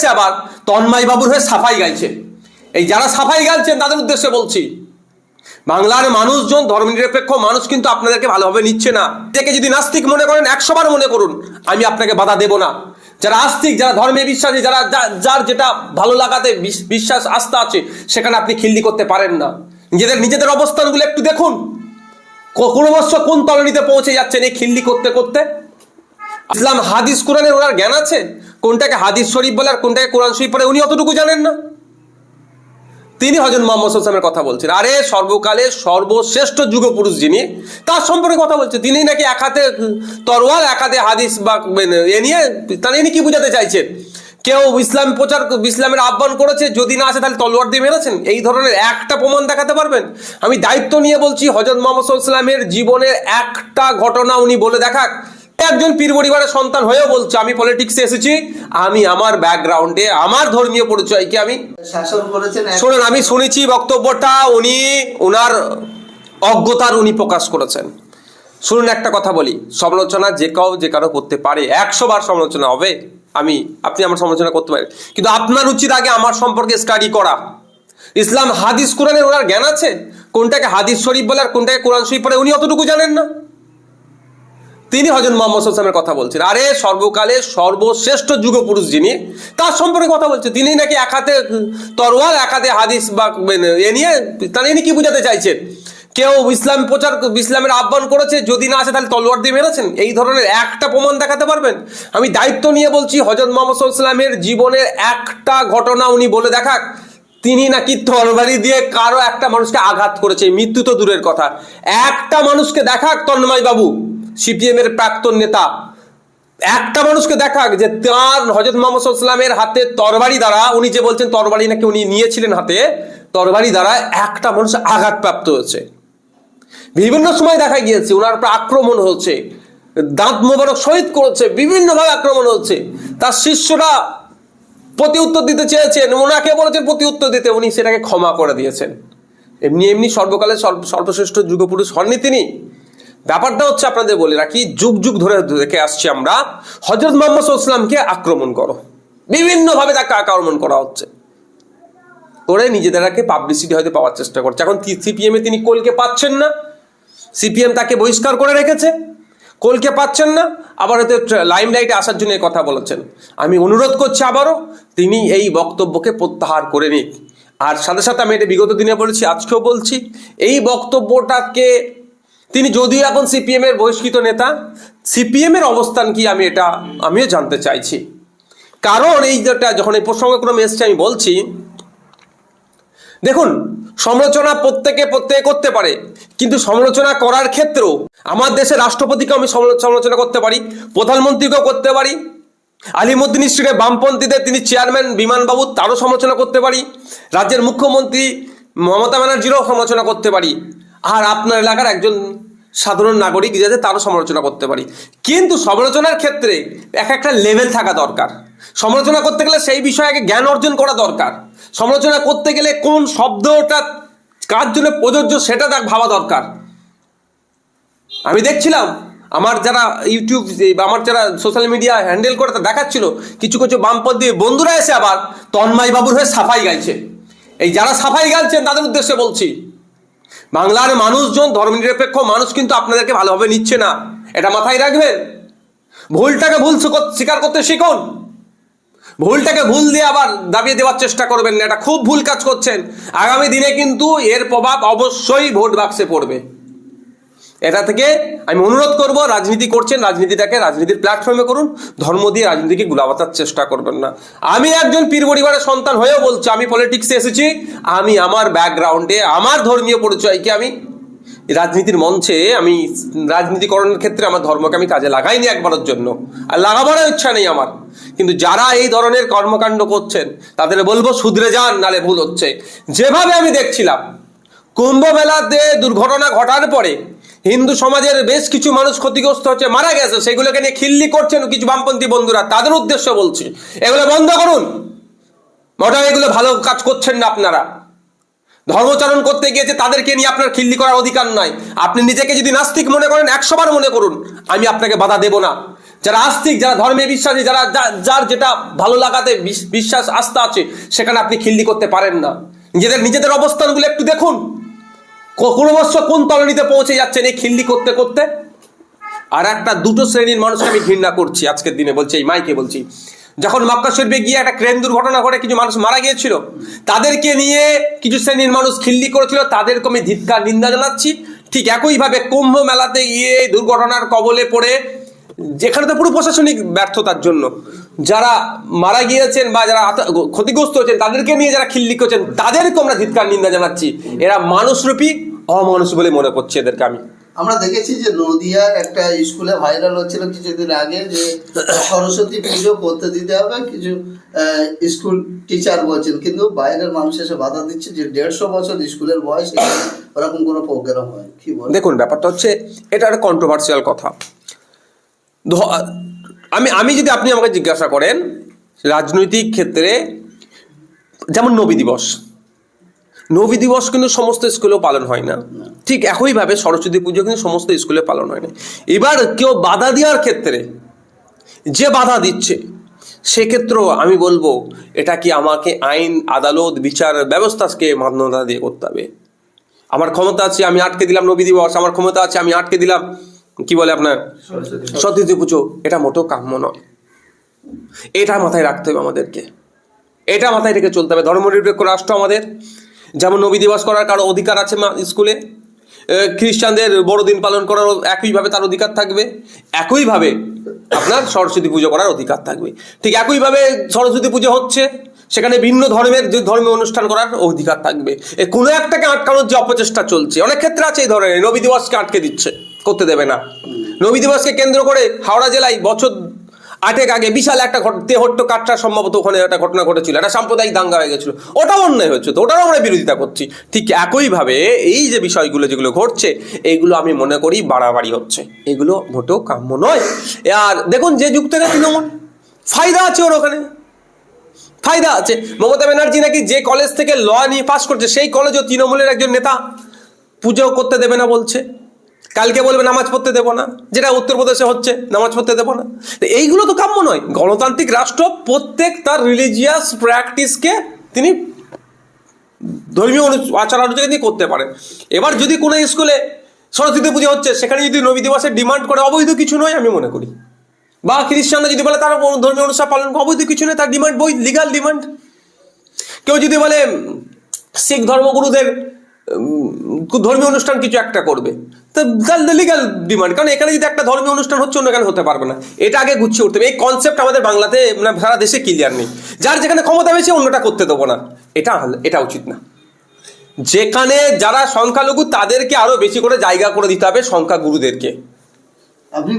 এসে আবার তন্ময় বাবুর হয়ে সাফাই গাইছে। এই যারা সাফাই গাইছেন, তাদের উদ্দেশ্যে বলছি, বাংলার মানুষজন, ধর্মনিরপেক্ষ মানুষ কিন্তু আপনাদেরকে ভালোভাবে নিচ্ছে না। থেকে যদি নাস্তিক মনে করেন, একশো বার মনে করুন, আমি আপনাকে বাধা দেব না। যারা আস্তিক, যারা ধর্মে বিশ্বাসী, যারা যার যেটা ভালো লাগাতে বিশ- বিশ্বাস, আস্থা আছে, সেখানে আপনি খিল্লি করতে পারেন না। নিজেদের নিজেদের অবস্থানগুলো একটু দেখুন। ক্রমশ কোন তলনিতে পৌঁছে যাচ্ছেন এই খিল্লি করতে করতে? ইসলাম হাদিস কোরআনের ওনার জ্ঞান আছে? কোনটাকে হাদিস শরীফ বলে আর কোনটাকে কোরআন শরীফ বলে, উনি অতটুকু জানেন না। তিনি হজরত মোহাম্মদ কথা বলছেন। আরে, সর্বকালে সর্বশ্রেষ্ঠ যুগপুরুষ যিনি, তার সম্পর্কে কথা বলছে। তিনি নাকি এক হাতে তরোয়াল, এক হাতে হাদিস বা মানে এ নিয়ে, তাহলে ইনি কি বোঝাতে চাইছেন? কেউ ইসলাম প্রচার, ইসলামের আহ্বান করেছে, যদি না আসে তাহলে তলোয়ার দিয়ে মেরেছেন? এই ধরনের একটা প্রমাণ দেখাতে পারবেন? আমি দায়িত্ব নিয়ে বলছি, হজরত মোহাম্মদ সাল্লামের জীবনের একটা ঘটনা উনি বলে দেখাক। একজন পীর পরিবারের সন্তান হয়েও বলছে আমি পলিটিক্সে এসেছি আমি আমার ব্যাকগ্রাউন্ডে আমার ধর্মীয় পরিচয়কে আমি শাসন করেছেন। শোনেন আমি শুনেছি বক্তব্যটা উনি ওনার অজ্ঞতার উনি প্রকাশ করেছেন। শুনুন একটা কথা বলি সমালোচনা যে কাউ যে কারও করতে পারে একশো বার সমালোচনা হবে। আমি আপনি আমার সমালোচনা করতে পারেন। কিন্তু আপনার উচিত আগে আমার সম্পর্কে স্টাডি করা। ইসলাম হাদিস কোরআনের ওনার জ্ঞান আছে? কোনটাকে হাদিস শরীফ বলে আর কোনটাকে কোরআন শরীফ বলে উনি অতটুকু জানেন না। তিনি হজরত মোহাম্মদ সাল্লামের কথা বলছেন। আরে সর্বকালে সর্বশ্রেষ্ঠ যুগপুরুষ যিনি, তার সম্পর্কে কথা বলছে তিনি নাকি এক হাতে তরোয়াল, এক হাতে হাদিস বা মানে এ নিয়ে, তাহলে ইনি কি বোঝাতে চাইছেন? কেউ ইসলাম প্রচার, ইসলামের আহ্বান করেছে, যদি না আসে তাহলে তলোয়ার দিয়ে মেরেছেন? এই ধরনের একটা প্রমাণ দেখাতে পারবেন? আমি দায়িত্ব নিয়ে বলছি হজরত মোহাম্মদ সাল্লামের জীবনের একটা ঘটনা উনি বলে দেখাক। তিনি নাকি তরবারি দিয়ে কারও একটা মানুষকে আঘাত করেছে মৃত্যু তো দূরের কথা। একটা মানুষকে দেখাক তন্ময় বাবু। সিপিএম এর প্রাক্তন নেতা। একটা মানুষকে দেখাক যে তার হজরত মোহাম্মদ সাল্লামের হাতে তরবারি দ্বারা, উনি যে বলছেন তরবারি নাকি উনি নিয়েছিলেন হাতে, তরবারি দ্বারা একটা মানুষ আঘাতপ্রাপ্ত হয়েছে। বিভিন্ন সময় দেখা গিয়েছে ওনার উপর আক্রমণ হচ্ছে, দাঁত মোবারক শহীদ করেছে, বিভিন্নভাবে আক্রমণ হচ্ছে। তার শিষ্যরা প্রতি উত্তর দিতে চেয়েছেন ওনাকে বলেছেন প্রতি উত্তর দিতে, উনি সেটাকে ক্ষমা করে দিয়েছেন। এমনি এমনি সর্বকালে সর্ব- সর্বশ্রেষ্ঠ যুগপুরুষ হননি তিনি। ব্যাপারটা হচ্ছে আপনাদের বলে রাখি, যুগ যুগ ধরে দেখে আসছি আমরা হজরত মোহাম্মদ ইসলামকে আক্রমণ করো। বিভিন্নভাবে তাকে আক্রমণ করা হচ্ছে। করে নিজেদেরকে পাবলিসিটি হয়তো পাওয়ার চেষ্টা করছে। এখন সিপিএম এ তিনি কোলকে পাচ্ছেন না? সিপিএম তাকে বহিষ্কার করে রেখেছে। কোলকে পাচ্ছেন না? আবার হয়তো লাইমলাইটে আসার জন্য কথা বলেছেন। আমি অনুরোধ করছি আবারও, তিনি এই বক্তব্যকে প্রত্যাহার করে নিক। আর সাথে সাথে আমি এটা বিগত দিনে বলেছি, আজকেও বলছি, এই বক্তব্যটাকে তিনি যদিও এখন সিপিএম এর বহিষ্কৃত নেতা, সিপিএম এর অবস্থান কি আমি এটা আমিও জানতে চাইছি। কারণ এই যেটা যখন এই প্রসঙ্গক্রমে এসছে, আমি বলছি, দেখুন, সমালোচনা প্রত্যেকে প্রত্যেকে করতে পারে, কিন্তু সমালোচনা করার ক্ষেত্রেও আমার দেশের রাষ্ট্রপতিকে আমি সমালোচনা করতে পারি, প্রধানমন্ত্রীকেও করতে পারি, আলিমুদ্দিন স্ট্রিটের বামপন্থীদের তিনি চেয়ারম্যান, বিমানবাবু, তারও সমালোচনা করতে পারি, রাজ্যের মুখ্যমন্ত্রী মমতা ব্যানার্জিরও সমালোচনা করতে পারি। আর আপনার এলাকার একজন সাধারণ নাগরিক যাতে তারও সমালোচনা করতে পারি। কিন্তু সমালোচনার ক্ষেত্রে এক একটা লেভেল থাকা দরকার। সমালোচনা করতে গেলে সেই বিষয়ে আগে জ্ঞান অর্জন করা দরকার। সমালোচনা করতে গেলে কোন শব্দটা কার জন্য প্রযোজ্য সেটা তার ভাবা দরকার। আমি দেখছিলাম, আমার যারা ইউটিউব বা আমার যারা সোশ্যাল মিডিয়া হ্যান্ডেল করে তা দেখাচ্ছিল, কিছু কিছু বামপন্থী বন্ধুরা এসে আবার তন্ময় বাবুর হয়ে সাফাই গাইছে। এই যারা সাফাই গাইছেন তাদের উদ্দেশ্যে বলছি বাংলার মানুষজন ধর্মনিরপেক্ষ মানুষ কিন্তু আপনাদেরকে ভালোভাবে নিচ্ছে না। এটা মাথায় রাখবেন। ভুলটাকে ভুল স্বীকার- করতে শিখুন। ভুলটাকে ভুল দিয়ে আবার দাবিয়ে দেওয়ার চেষ্টা করবেন না। এটা খুব ভুল কাজ করছেন। আগামী দিনে কিন্তু এর প্রভাব অবশ্যই ভোট বাক্সে পড়বে। এটা থেকে আমি অনুরোধ করব, রাজনীতি করছেন, রাজনীতিটাকে, রাজনীতির প্ল্যাটফর্মে করুন, ধর্ম দিয়ে রাজনীতিকে গুলাবাতার চেষ্টা করবেন না। আমি একজন পীর পরিবারের সন্তান হয়েও বলছি, আমি পলিটিক্সে এসেছি, আমি আমার ব্যাকগ্রাউন্ডে আমার ধর্মীয় পরিচয়কে আমি রাজনীতির মঞ্চে, আমি রাজনীতিকরণের ক্ষেত্রে আমার ধর্মকে আমি কাজে লাগাইনি একবারের জন্য। আর লাগাবারও ইচ্ছা নেই আমার। কিন্তু যারা এই ধরনের কর্মকাণ্ড করছেন, তাদের বলব শুধরে যান, নালে ভুল হচ্ছে। যেভাবে আমি দেখছিলাম, কুম্ভ মেলাতে দুর্ঘটনা ঘটার পরে হিন্দু সমাজের বেশ কিছু মানুষ ক্ষতিগ্রস্ত হচ্ছে, মারা গেছে। সেগুলোকে নিয়ে খিল্লি করছেন কিছু বামপন্থী বন্ধুরা। তাদের উদ্দেশ্য বলছি, এগুলো বন্ধ করুন। মোটা এগুলো ভালো কাজ করছেন না আপনারা। ধর্মচারণ করতে গিয়েছে, তাদেরকে নিয়ে আপনার খিল্লি করার অধিকার নাই। আপনি নিজেকে যদি নাস্তিক মনে করেন একশো বার মনে করুন, আমি আপনাকে বাধা দেব না। যারা আস্তিক, যারা ধর্মে বিশ্বাসী, যারা যার যেটা ভালো লাগাতে বিশ- বিশ্বাস, আস্থা আছে, সেখানে আপনি খিল্লি করতে পারেন না। নিজেদের নিজেদের অবস্থানগুলো একটু দেখুন। ক্রমশ কোন তলনিতে পৌঁছে যাচ্ছেন এই খিল্লি করতে করতে? আর একটা দুটো শ্রেণির মানুষকে আমি ঘৃণা করছি আজকের দিনে, বলছি এই মাইকে বলছি। যখন মক্কা শরীফে গিয়ে একটা ক্রেন দুর্ঘটনা ঘটে, কিছু মানুষ মারা গিয়েছিল, তাদেরকে নিয়ে কিছু শ্রেণির মানুষ খিল্লি করেছিল, তাদেরকে আমি ধিক্কার, নিন্দা জানাচ্ছি। ঠিক একইভাবে কুম্ভ মেলাতে গিয়ে দুর্ঘটনার কবলে পড়ে, যেখানে তো পুরো প্রশাসনিক ব্যর্থতার জন্য, যারা মারা গিয়েছেন বা যারা ক্ষতিগ্রস্ত হয়েছেন, তাদেরকে নিয়ে যারা খিল্লি করছেন তাদেরকে আমরা ধিক্কার, নিন্দা জানাচ্ছি। এরা মানুষরূপী অমানুষ বলে মনে করছি এদেরকে আমি। আমরা দেখেছি যে নদিয়ার একটা স্কুলে ভাইরাল হচ্ছিল কিছুদিন আগে যে সরস্বতী পুজো করতে দিতে হবে কিছু স্কুল টিচার বলছেন। কিন্তু বাইরের মানুষ এসে বাধা দিচ্ছে যে দেড়শো বছর স্কুলের বয়স ওরকম কোনো প্রোগ্রাম হয়। কি বল দেখুন ব্যাপারটা হচ্ছে এটা একটা কন্ট্রোভার্সিয়াল কথা। আমি আমি যদি আপনি আমাকে জিজ্ঞাসা করেন রাজনৈতিক ক্ষেত্রে যেমন নবী দিবস নবী দিবস কিন্তু সমস্ত স্কুলেও পালন হয় না। ঠিক একইভাবে সরস্বতী পুজো কিন্তু সমস্ত স্কুলে পালন হয় না। এবার কেউ বাধা দেওয়ার ক্ষেত্রে যে বাধা দিচ্ছে, সেক্ষেত্রেও আমি বলব, এটা কি আমাকে আইন, আদালত, বিচার ব্যবস্থাকে মান্যতা দিয়ে করতে হবে। আমার ক্ষমতা আছে, আমি আটকে দিলাম নবী দিবস, আমার ক্ষমতা আছে, আমি আটকে দিলাম, কি বলে আপনার? সরস্বতী পুজো। এটা মোটেও কাম্য নয়। এটা মাথায় রাখতে হবে আমাদেরকে। এটা মাথায় রেখে চলতে হবে। ধর্মনিরপেক্ষ রাষ্ট্র আমাদের। যেমন নবী দিবস করার কারও অধিকার আছে স্কুলে খ্রিস্টানদের বড়দিন পালন করার একইভাবে তার অধিকার থাকবে। একইভাবে আপনার সরস্বতী পুজো করার অধিকার থাকবে। ঠিক একইভাবে সরস্বতী পুজো হচ্ছে, সেখানে ভিন্ন ধর্মের যে ধর্মীয় অনুষ্ঠান করার অধিকার থাকবে। এ, কোনো একটাকে আটকানোর যে অপচেষ্টা চলছে, অনেক ক্ষেত্রে আছে এই ধরনের, নবী দিবসকে আটকে দিচ্ছে, করতে দেবে না। নবী দিবসকে কেন্দ্র করে হাওড়া জেলায় বছর আটেক আগে বিশাল একটা তেহট্ট কাটরা সম্ভবত ওখানে একটা ঘটনা ঘটেছিল, একটা সাম্প্রদায়িক দাঙ্গা হয়ে গেছিল। ওটাও অন্যায় হয়েছে, তো ওটারও আমরা বিরোধিতা করছি। ঠিক একইভাবে এই যে বিষয়গুলো যেগুলো ঘটছে এইগুলো আমি মনে করি বাড়াবাড়ি হচ্ছে। এগুলো মোটেও কাম্য নয়। আর দেখুন যে যুগ থেকে তৃণমূল, ফায়দা আছে ওর ওখানে। ফায়দা আছে। মমতা ব্যানার্জি নাকি যে কলেজ থেকে ল নিয়ে পাশ করছে, সেই কলেজও তৃণমূলের একজন নেতা। পুজো করতে দেবে না বলছে। কালকে বলবে নামাজ পড়তে দেবো না যেটা উত্তরপ্রদেশে হচ্ছে নামাজ পড়তে দেবো না। তো এইগুলো তো কাম্য নয়। গণতান্ত্রিক রাষ্ট্র প্রত্যেক তার রিলিজিয়াস প্র্যাকটিসকে তিনি ধর্মীয় অনু- আচার আলোচনা তিনি করতে পারেন। এবার যদি কোনো স্কুলে সরস্বতী পুজো হচ্ছে সেখানে যদি নবী দিবসের ডিমান্ড করে অবৈধ কিছু নয় আমি মনে করি। বা খ্রিস্টানরা যদি বলে তারা ধর্মীয় অনুষ্ঠান পালন করে, অবৈধ কিছু নয় তার ডিমান্ড বই লিগাল ডিমান্ড কেউ যদি বলে শিখ ধর্মগুরুদের ধর্মীয় অনুষ্ঠান কিছু একটা করবে। তো লিগাল ডিমান্ড কারণ এখানে যদি একটা ধর্মীয় অনুষ্ঠান হচ্ছে, অন্য এখানে হতে পারবে না? এটা আগে গুছিয়ে উঠতে হবে। এই কনসেপ্ট আমাদের বাংলাতে মানে সারা দেশে ক্লিয়ার নেই। যার যেখানে ক্ষমতা বেশি, অন্যটা করতে দেবো না। এটা এটা উচিত না। যেখানে যারা সংখ্যালঘু, তাদেরকে আরও বেশি করে জায়গা করে দিতে হবে সংখ্যাগুরুদেরকে। আপনি